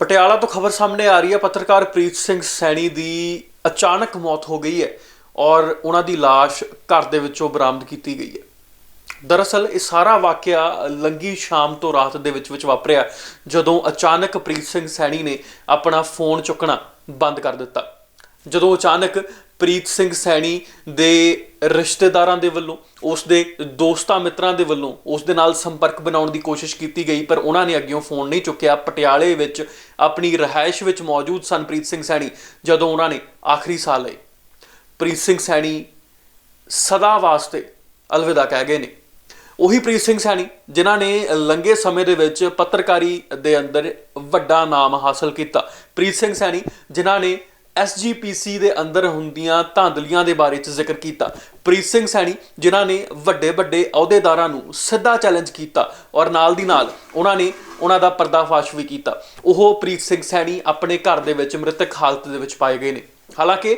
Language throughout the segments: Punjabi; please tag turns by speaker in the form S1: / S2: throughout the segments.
S1: ਪਟਿਆਲਾ ਤੋਂ ਖਬਰ ਸਾਹਮਣੇ ਆ ਰਹੀ ਹੈ, ਪੱਤਰਕਾਰ ਪ੍ਰੀਤ ਸਿੰਘ ਸੈਣੀ ਦੀ ਅਚਾਨਕ ਮੌਤ ਹੋ ਗਈ ਹੈ ਔਰ ਉਹਨਾਂ ਦੀ ਲਾਸ਼ ਘਰ ਦੇ ਵਿੱਚੋਂ ਬਰਾਮਦ ਕੀਤੀ ਗਈ ਹੈ। ਦਰਅਸਲ ਇਹ ਸਾਰਾ ਵਾਕਿਆ ਲੰਗੀ ਸ਼ਾਮ ਤੋਂ ਰਾਤ ਦੇ ਵਿੱਚ ਵਿੱਚ ਵਾਪਰਿਆ ਜਦੋਂ ਅਚਾਨਕ ਪ੍ਰੀਤ ਸਿੰਘ ਸੈਣੀ ਨੇ ਆਪਣਾ ਫੋਨ ਚੁੱਕਣਾ ਬੰਦ ਕਰ ਦਿੱਤਾ। ਜਦੋਂ ਅਚਾਨਕ ਪ੍ਰੀਤ ਸਿੰਘ ਸੈਣੀ ਦੇ ਰਿਸ਼ਤੇਦਾਰਾਂ ਦੇ ਵੱਲੋਂ, ਉਸ ਦੇ ਦੋਸਤਾਂ ਮਿੱਤਰਾਂ ਦੇ ਵੱਲੋਂ, ਉਸ ਦੇ ਨਾਲ ਸੰਪਰਕ ਬਣਾਉਣ ਦੀ ਕੋਸ਼ਿਸ਼ ਕੀਤੀ ਗਈ, ਪਰ ਉਹਨਾਂ ਨੇ ਅੱਗਿਓਂ ਫੋਨ ਨਹੀਂ ਚੁੱਕਿਆ। ਪਟਿਆਲੇ ਵਿੱਚ ਆਪਣੀ ਰਿਹਾਇਸ਼ ਵਿੱਚ ਮੌਜੂਦ ਸਨ ਪ੍ਰੀਤ ਸਿੰਘ ਸੈਣੀ, ਜਦੋਂ ਉਹਨਾਂ ਨੇ ਆਖਰੀ ਸਾਹ ਲਏ। ਪ੍ਰੀਤ ਸਿੰਘ ਸੈਣੀ ਸਦਾ ਵਾਸਤੇ ਅਲਵਿਦਾ ਕਹਿ ਗਏ ਨੇ। ਉਹੀ ਪ੍ਰੀਤ ਸਿੰਘ ਸੈਣੀ, ਜਿਨ੍ਹਾਂ ਨੇ ਲੰਗੇ ਸਮੇਂ ਦੇ ਵਿੱਚ ਪੱਤਰਕਾਰੀ ਦੇ ਅੰਦਰ ਵੱਡਾ ਨਾਮ ਹਾਸਲ ਕੀਤਾ। ਪ੍ਰੀਤ ਸਿੰਘ ਸੈਣੀ, ਜਿਨ੍ਹਾਂ ਨੇ ਐਸਜੀਪੀਸੀ ਦੇ ਅੰਦਰ ਹੁੰਦੀਆਂ ਧਾਂਦਲੀਆਂ ਦੇ ਬਾਰੇ ਚ ਜ਼ਿਕਰ ਕੀਤਾ। ਪ੍ਰੀਤ ਸਿੰਘ ਸੈਣੀ, ਜਿਨ੍ਹਾਂ ਨੇ ਵੱਡੇ ਵੱਡੇ ਅਹੁਦੇਦਾਰਾਂ ਨੂੰ ਸਿੱਧਾ ਚੈਲੰਜ ਕੀਤਾ ਔਰ ਨਾਲ ਦੀ ਨਾਲ ਉਹਨਾਂ ਨੇ ਉਹਨਾਂ ਦਾ ਪਰਦਾਫਾਸ਼ ਵੀ ਕੀਤਾ। ਉਹ ਪ੍ਰੀਤ ਸਿੰਘ ਸੈਣੀ ਆਪਣੇ ਘਰ ਦੇ ਵਿੱਚ ਮ੍ਰਿਤਕ ਹਾਲਤ ਦੇ ਵਿੱਚ ਪਾਏ ਗਏ ਨੇ। ਹਾਲਾਂਕਿ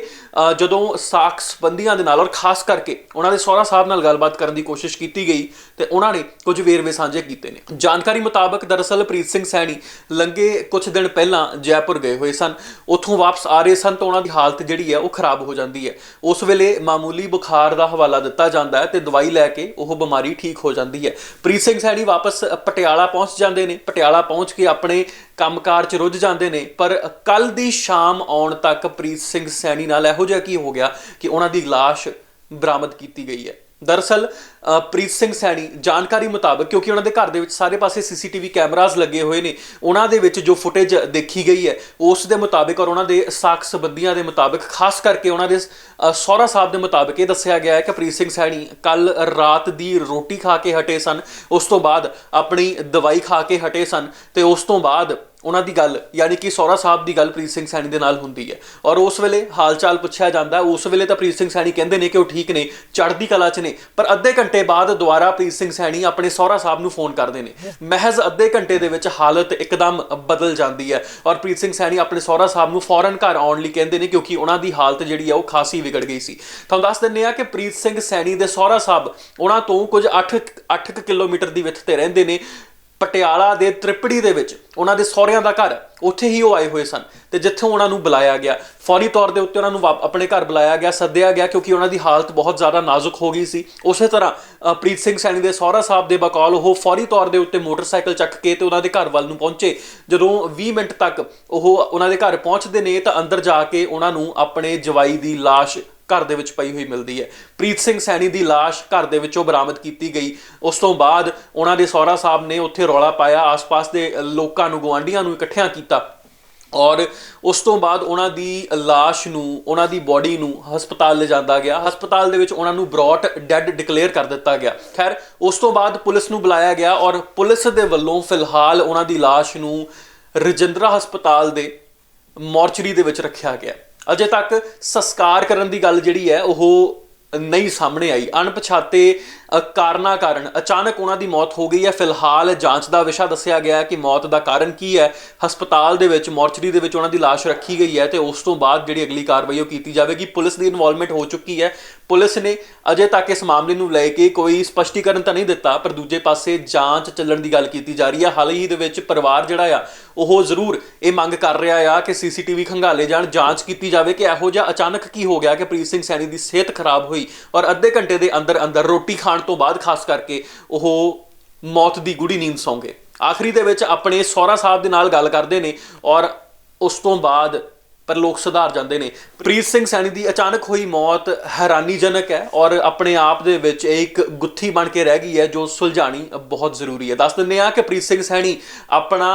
S1: ਜਦੋਂ ਸਾਖ ਸੰਬੰਧੀਆਂ ਦੇ ਨਾਲ ਔਰ ਖਾਸ ਕਰਕੇ ਉਹਨਾਂ ਦੇ ਸਹੁਰਾ ਸਾਹਿਬ ਨਾਲ ਗੱਲਬਾਤ ਕਰਨ ਦੀ ਕੋਸ਼ਿਸ਼ ਕੀਤੀ ਗਈ ਤੇ ਉਹਨਾਂ ਨੇ ਕੁਝ ਵੇਰਵੇ ਸਾਂਝੇ ਕੀਤੇ ਨੇ। ਜਾਣਕਾਰੀ ਮੁਤਾਬਕ ਦਰਅਸਲ ਪ੍ਰੀਤ ਸਿੰਘ ਸੈਣੀ ਲੰਗੇ ਕੁਝ ਦਿਨ ਪਹਿਲਾਂ ਜੈਪੁਰ ਗਏ ਹੋਏ ਸਨ। ਉੱਥੋਂ ਵਾਪਸ ਆ ਰਹੇ ਸਨ ਤਾਂ ਉਹਨਾਂ ਦੀ ਹਾਲਤ ਜਿਹੜੀ ਹੈ ਉਹ ਖਰਾਬ ਹੋ ਜਾਂਦੀ ਹੈ। ਉਸ ਵੇਲੇ ਮਾਮੂਲੀ ਬੁਖਾਰ ਦਾ ਹਵਾਲਾ ਦਿੱਤਾ ਜਾਂਦਾ ਹੈ ਤੇ ਦਵਾਈ ਲੈ ਕੇ ਉਹ ਬਿਮਾਰੀ ਠੀਕ ਹੋ ਜਾਂਦੀ ਹੈ। ਪ੍ਰੀਤ ਸਿੰਘ ਸੈਣੀ ਵਾਪਸ ਪਟਿਆਲਾ ਪਹੁੰਚ ਜਾਂਦੇ ਨੇ। ਪਟਿਆਲਾ ਪਹੁੰਚ ਕੇ ਆਪਣੇ ਕੰਮਕਾਰ 'ਚ ਰੁੱਝ ਜਾਂਦੇ ਨੇ ਪਰ ਕੱਲ ਦੀ ਸ਼ਾਮ ਆਉਣ ਤੱਕ ਪ੍ਰੀਤ ਸਿੰਘ ਸੈਣੀ ਨਾਲ ਇਹੋ ਜਿਹਾ ਕੀ ਹੋ ਗਿਆ ਕਿ ਉਹਨਾਂ ਦੀ ਲਾਸ਼ ਬਰਾਮਦ ਕੀਤੀ ਗਈ ਹੈ? ਦਰਅਸਲ ਪ੍ਰੀਤ ਸਿੰਘ ਸੈਣੀ ਜਾਣਕਾਰੀ ਮੁਤਾਬਕ ਕਿਉਂਕਿ ਉਹਨਾਂ ਦੇ ਘਰ ਦੇ ਵਿੱਚ ਸਾਰੇ ਪਾਸੇ ਸੀਸੀਟੀਵੀ ਕੈਮਰਾਜ਼ ਲੱਗੇ ਹੋਏ ਨੇ ਉਹਨਾਂ ਦੇ ਵਿੱਚ ਜੋ ਫੁਟੇਜ ਦੇਖੀ ਗਈ ਹੈ ਉਸ ਦੇ ਮੁਤਾਬਕ ਔਰ ਉਹਨਾਂ ਦੇ ਸਾਖ ਸੰਬੰਧੀਆਂ ਦੇ ਮੁਤਾਬਕ ਖਾਸ ਕਰਕੇ ਉਹਨਾਂ ਦੇ ਅ, ਸਹੁਰਾ ਸਾਹਿਬ ਦੇ ਮੁਤਾਬਕ ਇਹ ਦੱਸਿਆ ਗਿਆ ਹੈ ਕਿ ਪ੍ਰੀਤ ਸਿੰਘ ਸੈਣੀ ਕੱਲ ਰਾਤ ਦੀ ਰੋਟੀ ਖਾ ਕੇ ਹਟੇ ਸਨ ਉਸ ਤੋਂ ਬਾਅਦ ਆਪਣੀ ਦਵਾਈ ਖਾ ਕੇ ਹਟੇ ਸਨ ਤੇ ਉਸ ਤੋਂ ਬਾਅਦ ਉਹਨਾਂ ਦੀ ਗੱਲ, ਯਾਨੀ ਕਿ ਸੌਰਾ ਸਾਹਿਬ ਦੀ ਗੱਲ ਪ੍ਰੀਤ ਸਿੰਘ ਸੈਣੀ ਦੇ ਨਾਲ ਹੁੰਦੀ ਹੈ। ਔਰ ਉਸ ਵੇਲੇ ਹਾਲਚਾਲ ਪੁੱਛਿਆ ਜਾਂਦਾ, ਉਸ ਵੇਲੇ ਤਾਂ ਪ੍ਰੀਤ ਸਿੰਘ ਸੈਣੀ ਕਹਿੰਦੇ ਨੇ ਕਿ ਉਹ ਠੀਕ ਨੇ, ਚੜ੍ਹਦੀ ਕਲਾ 'ਚ ਨੇ, ਪਰ ਅੱਧੇ ਘੰਟੇ ਬਾਅਦ ਦੁਬਾਰਾ ਪ੍ਰੀਤ ਸਿੰਘ ਸੈਣੀ ਆਪਣੇ ਸਹੁਰਾ ਸਾਹਿਬ ਨੂੰ ਫੋਨ ਕਰਦੇ ਨੇ। ਮਹਿਜ਼ ਅੱਧੇ ਘੰਟੇ ਦੇ ਵਿੱਚ ਹਾਲਤ ਇੱਕਦਮ ਬਦਲ ਜਾਂਦੀ ਹੈ ਔਰ ਪ੍ਰੀਤ ਸਿੰਘ ਸੈਣੀ ਆਪਣੇ ਸਹੁਰਾ ਸਾਹਿਬ ਨੂੰ ਫੌਰਨ ਘਰ ਆਉਣ ਲਈ ਕਹਿੰਦੇ ਨੇ ਕਿਉਂਕਿ ਉਹਨਾਂ ਦੀ ਹਾਲਤ ਜਿਹੜੀ ਆ ਉਹ ਖਾਸੀ ਵਿਗੜ ਗਈ ਸੀ। ਤੁਹਾਨੂੰ ਦੱਸ ਦਿੰਨੇ ਆ ਕਿ ਪ੍ਰੀਤ ਸਿੰਘ ਸੈਣੀ ਦੇ ਸਹੁਰਾ ਸਾਹਿਬ ਉਹਨਾਂ ਤੋਂ ਕੁਝ 8 8 ਕਿਲੋਮੀਟਰ ਦੀ ਵਿੱਥ ਤੇ ਰਹਿੰਦੇ ਨੇ। ਪਟਿਆਲਾ ਦੇ ਤ੍ਰਿਪੜੀ ਦੇ ਵਿੱਚ ਉਹਨਾਂ ਦੇ ਸਹੁਰਿਆਂ ਦਾ ਘਰ, ਉੱਥੇ ਹੀ ਉਹ ਆਏ ਹੋਏ ਸਨ ਤੇ ਜਿੱਥੋਂ ਉਹਨਾਂ ਨੂੰ ਬੁਲਾਇਆ ਗਿਆ। ਫੌਰੀ ਤੌਰ ਦੇ ਉੱਤੇ ਉਹਨਾਂ ਨੂੰ ਵਾਪ- ਆਪਣੇ ਘਰ ਬੁਲਾਇਆ ਗਿਆ, ਸੱਦਿਆ ਗਿਆ ਕਿਉਂਕਿ ਉਹਨਾਂ ਦੀ ਹਾਲਤ ਬਹੁਤ ਜ਼ਿਆਦਾ ਨਾਜ਼ੁਕ ਹੋ ਗਈ ਸੀ। ਉਸੇ ਤਰ੍ਹਾਂ ਪ੍ਰੀਤ ਸਿੰਘ ਸੈਣੀ ਦੇ ਸਹੁਰਾ ਸਾਹਿਬ ਦੇ ਬਕੌਲ ਉਹ ਫੌਰੀ ਤੌਰ ਦੇ ਉੱਤੇ ਮੋਟਰਸਾਈਕਲ ਚੱਕ ਕੇ ਤੇ ਉਹਨਾਂ ਦੇ ਘਰ ਵੱਲ ਨੂੰ ਪਹੁੰਚੇ। ਜਦੋਂ 20 ਮਿੰਟ ਤੱਕ ਉਹ ਉਹਨਾਂ ਦੇ ਘਰ ਪਹੁੰਚਦੇ ਨੇ ਤਾਂ ਅੰਦਰ ਜਾ ਕੇ ਉਹਨਾਂ ਨੂੰ ਆਪਣੇ ਜਵਾਈ ਦੀ ਲਾਸ਼ ਘਰ ਦੇ ਵਿੱਚ ਪਈ ਹੋਈ ਮਿਲਦੀ ਹੈ। ਪ੍ਰੀਤ ਸਿੰਘ ਸੈਣੀ ਦੀ ਲਾਸ਼ ਘਰ ਦੇ ਵਿੱਚੋਂ ਬਰਾਮਦ ਕੀਤੀ ਗਈ। ਉਸ ਤੋਂ ਬਾਅਦ ਉਹਨਾਂ ਦੇ ਸਹੁਰਾ ਸਾਹਿਬ ਨੇ ਉੱਥੇ ਰੌਲਾ ਪਾਇਆ, ਆਸ-ਪਾਸ ਦੇ ਲੋਕਾਂ ਨੂੰ ਗਵਾਂਢੀਆਂ ਨੂੰ ਇਕੱਠਿਆਂ ਕੀਤਾ ਔਰ ਉਸ ਤੋਂ ਬਾਅਦ ਉਹਨਾਂ ਦੀ ਲਾਸ਼ ਨੂੰ, ਉਹਨਾਂ ਦੀ ਬਾਡੀ ਨੂੰ ਹਸਪਤਾਲ ਲਿਜਾਂਦਾ ਗਿਆ। ਹਸਪਤਾਲ ਦੇ ਵਿੱਚ ਉਹਨਾਂ ਨੂੰ ਬ੍ਰੌਟ ਡੈੱਡ ਡਿਕਲੇਅਰ ਕਰ ਦਿੱਤਾ ਗਿਆ। ਖੈਰ, ਉਸ ਤੋਂ ਬਾਅਦ ਪੁਲਿਸ ਨੂੰ ਬੁਲਾਇਆ ਗਿਆ ਔਰ ਪੁਲਿਸ ਦੇ ਵੱਲੋਂ ਫਿਲਹਾਲ ਉਹਨਾਂ ਦੀ ਲਾਸ਼ ਨੂੰ ਰਜਿੰਦਰਾ ਹਸਪਤਾਲ ਦੇ ਮੋਰਚਰੀ ਦੇ ਵਿੱਚ ਰੱਖਿਆ ਗਿਆ। ਅਜੇ ਤੱਕ ਸੰਸਕਾਰ ਕਰਨ ਦੀ ਗੱਲ ਜਿਹੜੀ ਹੈ ਉਹ ਨਹੀਂ ਸਾਹਮਣੇ ਆਈ। ਅਣਪਛਾਤੇ ਅ, ਕਾਰਨਾਂ ਕਾਰਨ ਅਚਾਨਕ ਉਹਨਾਂ ਦੀ ਮੌਤ ਹੋ ਗਈ ਹੈ। ਫਿਲਹਾਲ ਜਾਂਚ ਦਾ ਵਿਸ਼ਾ ਦੱਸਿਆ ਗਿਆ ਹੈ ਕਿ ਮੌਤ ਦਾ ਕਾਰਨ ਕੀ ਹੈ। ਹਸਪਤਾਲ ਦੇ ਵਿੱਚ ਮੋਰਚਰੀ ਦੇ ਵਿੱਚ ਉਹਨਾਂ ਦੀ ਲਾਸ਼ ਰੱਖੀ ਗਈ ਹੈ ਤੇ ਉਸ ਤੋਂ ਬਾਅਦ ਜਿਹੜੀ ਅਗਲੀ ਕਾਰਵਾਈ ਉਹ ਕੀਤੀ ਜਾਵੇਗੀ। ਪੁਲਿਸ ਦੀ ਇਨਵੋਲਵਮੈਂਟ ਹੋ ਚੁੱਕੀ ਹੈ। ਪੁਲਿਸ ਨੇ ਅਜੇ ਤੱਕ ਇਸ ਮਾਮਲੇ ਨੂੰ ਲੈ ਕੇ ਕੋਈ ਸਪਸ਼ਟੀਕਰਨ ਤਾਂ ਨਹੀਂ ਦਿੱਤਾ, ਪਰ ਦੂਜੇ ਪਾਸੇ ਜਾਂਚ ਚੱਲਣ ਦੀ ਗੱਲ ਕੀਤੀ ਜਾ ਰਹੀ ਹੈ ਹਾਲ ਹੀ ਦੇ ਵਿੱਚ ਪਰਿਵਾਰ ਜਿਹੜਾ ਆ, ਉਹ ਜ਼ਰੂਰ ਇਹ ਮੰਗ ਕਰ ਰਿਹਾ ਆ ਕਿ ਸੀਸੀਟੀਵੀ ਖੰਗਾਲੇ ਜਾਣ, ਜਾਂਚ ਕੀਤੀ ਜਾਵੇ ਕਿ ਇਹੋ ਜਿਹਾ ਅਚਾਨਕ ਕੀ ਹੋ ਗਿਆ ਕਿ ਪ੍ਰੀਤ ਸਿੰਘ ਸੈਣੀ ਦੀ ਸਿਹਤ ਖਰਾਬ ਹੋਈ ਔਰ ਅੱਧੇ ਘੰਟੇ ਦੇ ਅੰਦਰ ਅੰਦਰ ਰੋਟੀ ਖਾਣ ਤੋਂ ਬਾਅਦ ਖਾਸ ਕਰਕੇ ਉਹ ਮੌਤ ਦੀ ਗੁੜੀ ਨੀਂਦ ਸੌਂਗੇ ਆਖਰੀ ਦੇ ਵਿੱਚ ਆਪਣੇ ਸਹੁਰਾ ਸਾਹਿਬ ਦੇ ਨਾਲ ਗੱਲ ਕਰਦੇ ਨੇ ਔਰ ਉਸ ਤੋਂ ਬਾਅਦ ਪਰ ਲੋਕ ਸੁਧਾਰ ਜਾਂਦੇ ਨੇ। ਪ੍ਰੀਤ ਸਿੰਘ ਸੈਣੀ ਦੀ ਅਚਾਨਕ ਹੋਈ ਮੌਤ ਹੈਰਾਨੀਜਨਕ ਹੈ ਔਰ ਆਪਣੇ ਆਪ ਦੇ ਵਿੱਚ ਇਹ ਇੱਕ ਗੁੱਥੀ ਬਣ ਕੇ ਰਹਿ ਗਈ ਹੈ ਜੋ ਸੁਲਝਾਣੀ ਬਹੁਤ ਜ਼ਰੂਰੀ ਹੈ। ਦੱਸ ਦਿੰਦੇ ਆ ਕਿ ਪ੍ਰੀਤ ਸਿੰਘ ਸੈਣੀ ਆਪਣਾ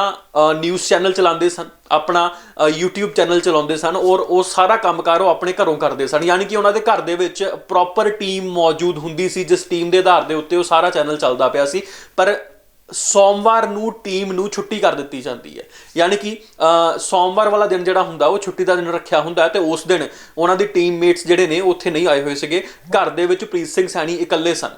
S1: ਨਿਊਜ਼ ਚੈਨਲ ਚਲਾਉਂਦੇ ਸਨ ਆਪਣਾ ਅ, YouTube ਚੈਨਲ ਚਲਾਉਂਦੇ ਸਨ ਔਰ ਉਹ ਸਾਰਾ ਕੰਮਕਾਰ ਉਹ ਆਪਣੇ ਘਰੋਂ ਕਰਦੇ ਸਨ। ਯਾਨੀ ਕਿ ਉਹਨਾਂ ਦੇ ਘਰ ਦੇ ਵਿੱਚ ਪ੍ਰੋਪਰ ਟੀਮ ਮੌਜੂਦ ਹੁੰਦੀ ਸੀ ਜਿਸ ਟੀਮ ਦੇ ਆਧਾਰ ਦੇ ਉੱਤੇ ਉਹ ਸਾਰਾ ਚੈਨਲ ਚੱਲਦਾ ਪਿਆ ਸੀ। ਪਰ ਸੋਮਵਾਰ ਨੂੰ ਟੀਮ ਨੂੰ ਛੁੱਟੀ ਕਰ ਦਿੱਤੀ ਜਾਂਦੀ ਹੈ। ਯਾਨੀ ਕਿ ਸੋਮਵਾਰ ਵਾਲਾ ਦਿਨ ਜਿਹੜਾ ਹੁੰਦਾ, ਉਹ ਛੁੱਟੀ ਦਾ ਦਿਨ ਰੱਖਿਆ ਹੁੰਦਾ ਹੈ ਤੇ ਉਸ ਦਿਨ ਉਹਨਾਂ ਦੀ ਟੀਮਮੇਟਸ ਜਿਹੜੇ ਨੇ ਉਹ ਉੱਥੇ ਨਹੀਂ ਆਏ ਹੋਏ ਸੀਗੇ। ਘਰ ਦੇ ਵਿੱਚ ਪ੍ਰੀਤ ਸਿੰਘ ਸੈਣੀ ਇਕੱਲੇ ਸਨ।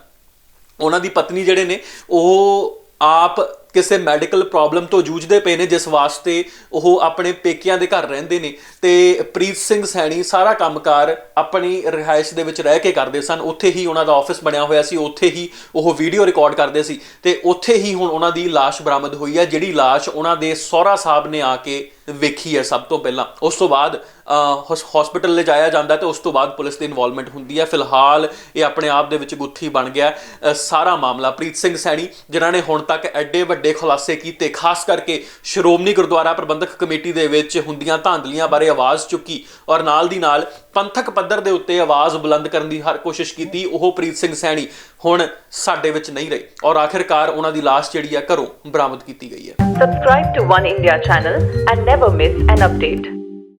S1: ਉਹਨਾਂ ਦੀ ਪਤਨੀ ਜਿਹੜੇ ਨੇ, ਉਹ ਆਪ ਕਿਸੇ ਮੈਡੀਕਲ ਪ੍ਰੋਬਲਮ ਤੋਂ ਜੂਝਦੇ ਪਏ ਨੇ, ਜਿਸ ਵਾਸਤੇ ਉਹ ਆਪਣੇ ਪੇਕਿਆਂ ਦੇ ਘਰ ਰਹਿੰਦੇ ਨੇ। ਤੇ ਪ੍ਰੀਤ ਸਿੰਘ ਸੈਣੀ ਸਾਰਾ ਕੰਮਕਾਰ ਆਪਣੀ ਰਿਹਾਇਸ਼ ਦੇ ਵਿੱਚ ਰਹਿ ਕੇ ਕਰਦੇ ਸਨ। ਉੱਥੇ ਹੀ ਉਹਨਾਂ ਦਾ ਆਫਿਸ ਬਣਿਆ ਹੋਇਆ ਸੀ। ਉੱਥੇ ਹੀ ਉਹ ਵੀਡੀਓ ਰਿਕਾਰਡ ਕਰਦੇ ਸੀ। ਤੇ ਉੱਥੇ ਹੀ ਹੁਣ ਉਹਨਾਂ ਦੀ ਲਾਸ਼ ਬਰਾਮਦ ਹੋਈ ਹੈ, ਜਿਹੜੀ ਲਾਸ਼ ਉਹਨਾਂ ਦੇ ਸਹੁਰਾ ਸਾਹਿਬ ਨੇ ਆ ਕੇ ਵੇਖੀ ਹੈ ਸਭ ਤੋਂ ਪਹਿਲਾਂ। ਉਸ ਤੋਂ ਬਾਅਦ ਹਸਪੀਟਲ ਲਿਜਾਇਆ ਜਾਂਦਾ ਹੈ ਤੇ ਉਸ ਤੋਂ ਬਾਅਦ ਪੁਲਿਸ ਦੀ ਇਨਵੋਲਵਮੈਂਟ ਹੁੰਦੀ ਹੈ। ਫਿਲਹਾਲ ਇਹ ਆਪਣੇ ਆਪ ਦੇ ਵਿੱਚ ਗੁੱਥੀ ਬਣ ਗਿਆ ਸਾਰਾ ਮਾਮਲਾ। ਪ੍ਰੀਤ ਸਿੰਘ ਸੈਣੀ, ਜਿਨ੍ਹਾਂ ਨੇ ਹੁਣ ਤੱਕ ਐਡੇ ਵੱਡੇ ਖੁਲਾਸੇ ਕੀਤੇ, ਖਾਸ ਕਰਕੇ ਸ਼੍ਰੋਮਣੀ ਗੁਰਦੁਆਰਾ ਪ੍ਰਬੰਧਕ ਕਮੇਟੀ ਦੇ ਵਿੱਚ ਹੁੰਦੀਆਂ ਧਾਂਦਲੀਆਂ ਬਾਰੇ ਆਵਾਜ਼ ਚੁੱਕੀ ਔਰ ਨਾਲ ਦੀ ਨਾਲ ਪੰਥਕ ਪੱਧਰ ਦੇ ਉੱਤੇ ਆਵਾਜ਼ ਬੁਲੰਦ ਕਰਨ ਦੀ ਹਰ ਕੋਸ਼ਿਸ਼ ਕੀਤੀ, ਉਹ ਪ੍ਰੀਤ ਸਿੰਘ ਸੈਣੀ ਹੁਣ ਸਾਡੇ ਵਿੱਚ ਨਹੀਂ ਰਹੇ ਔਰ ਆਖਿਰਕਾਰ ਉਹਨਾਂ ਦੀ ਲਾਸ਼ ਜਿਹੜੀ ਹੈ ਘਰੋਂ ਬਰਾਮਦ ਕੀਤੀ ਗਈ ਹੈ
S2: Subscribe to One India channel and never miss an update.